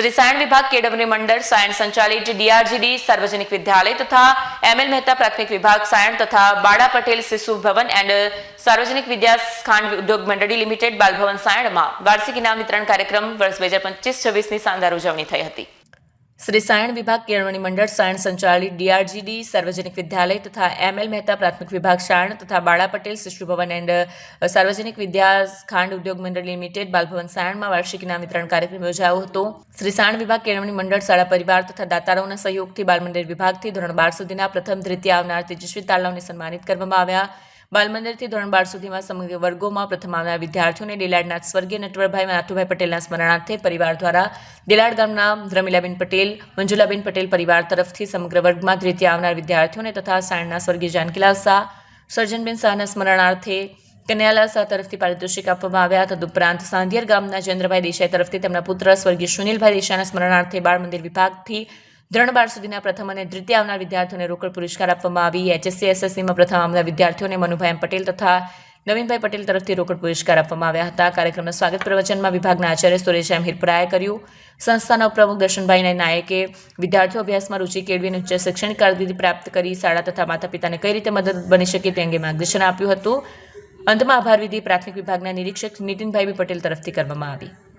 શ્રી સાયણ વિભાગ કેળવણી મંડળ સાયણ સંચાલિત ડીઆરજીડી સાર્વજનિક વિદ્યાલય તથા એમએલ મહેતા પ્રાથમિક વિભાગ સાયણ તથા બાળા પટેલ શિશુ ભવન એન્ડ સાર્વજનિક વિદ્યા ખાંડ ઉદ્યોગ મંડળી લિમિટેડ બાલભવન સાયણમાં વાર્ષિક ઇનામ વિતરણ કાર્યક્રમ વર્ષ બે હજાર પચીસ છવ્વીસની શાનદાર ઉજવણી થઈ હતી. શ્રી સાયણ વિભાગ કેળવણી મંડળ, સાયણ સંચાલિત ડીઆરજીડી, સાર્વજનિક વિદ્યાલય તથા એમએલ મહેતા પ્રાથમિક વિભાગ સાયણ તથા બાળા પટેલ શિશુ ભવન એન્ડ સાર્વજનિક વિદ્યા ખાંડ ઉદ્યોગ મંડળ લિમિટેડ, બાલભવન સાયણમાં વાર્ષિક ઇનામ વિતરણ કાર્યક્રમ યોજાયો હતો. શ્રી સાયણ વિભાગ કેળવણી મંડળ, શાળા પરિવાર તથા દાતારોના સહયોગથી બાલમંદિર વિભાગથી ધોરણ બાર સુધીના પ્રથમ દ્વિતીય આવનાર તેજસ્વી તાલાવને સન્માનિત કરવામાં આવ્યા. બાલમંદિરથી ધોરણ બાર સુધીમાં સમગ્ર વર્ગોમાં પ્રથમ આવનાર વિદ્યાર્થીઓને ડીલાડના સ્વર્ગીય નટવરભાઈ નાથુભાઈ પટેલના સ્મરણાર્થે પરિવાર દ્વારા ડીલાડ ગામના રમીલાબેન પટેલ, મંજુલાબેન પટેલ પરિવાર તરફથી સમગ્ર વર્ગમાં દ્વિતીય આવનાર વિદ્યાર્થીઓને તથા સાયણના સ્વર્ગીય જાનકીલાલ શાહ, સર્જનબેન શાહના સ્મરણાર્થે કન્યાલાલ શાહ તરફથી પારિતોષિક આપવામાં આવ્યા તદુપરાંત સાંધિયર ગામના ચંદ્રભાઈ દેસાઈ તરફથી તેમના પુત્ર સ્વર્ગીય સુનિલભાઈ દેસાઈના સ્મરણાર્થે બાળ મંદિર વિભાગથી ધોરણ બાર સુધીના પ્રથમ અને દ્વિતીય આવનાર વિદ્યાર્થીઓને રોકડ પુરસ્કાર આપવામાં આવી. એચએસસી એસએસસીમાં પ્રથમ આવનાર વિદ્યાર્થીઓને મનુભાઈ એમ પટેલ તથા નવીનભાઈ પટેલ તરફથી રોકડ પુરસ્કાર આપવામાં આવ્યા હતા. કાર્યક્રમના સ્વાગત પ્રવચનમાં વિભાગના આચાર્ય સુરેશ હિરપરાએ કર્યું. સંસ્થાના ઉપપ્રમુખ દર્શનભાઈ નાયકે વિદ્યાર્થીઓ અભ્યાસમાં રુચિ કેળવીને ઉચ્ચ શૈક્ષણિક કારકિર્દી પ્રાપ્ત કરી શાળા તથા માતા પિતાને કઈ રીતે મદદ બની શકે તે અંગે માર્ગદર્શન આપ્યું હતું. અંતમાં આભાર વિધિ પ્રાથમિક વિભાગના નિરીક્ષક નીતિનભાઈ બી પટેલ તરફથી કરવામાં આવી.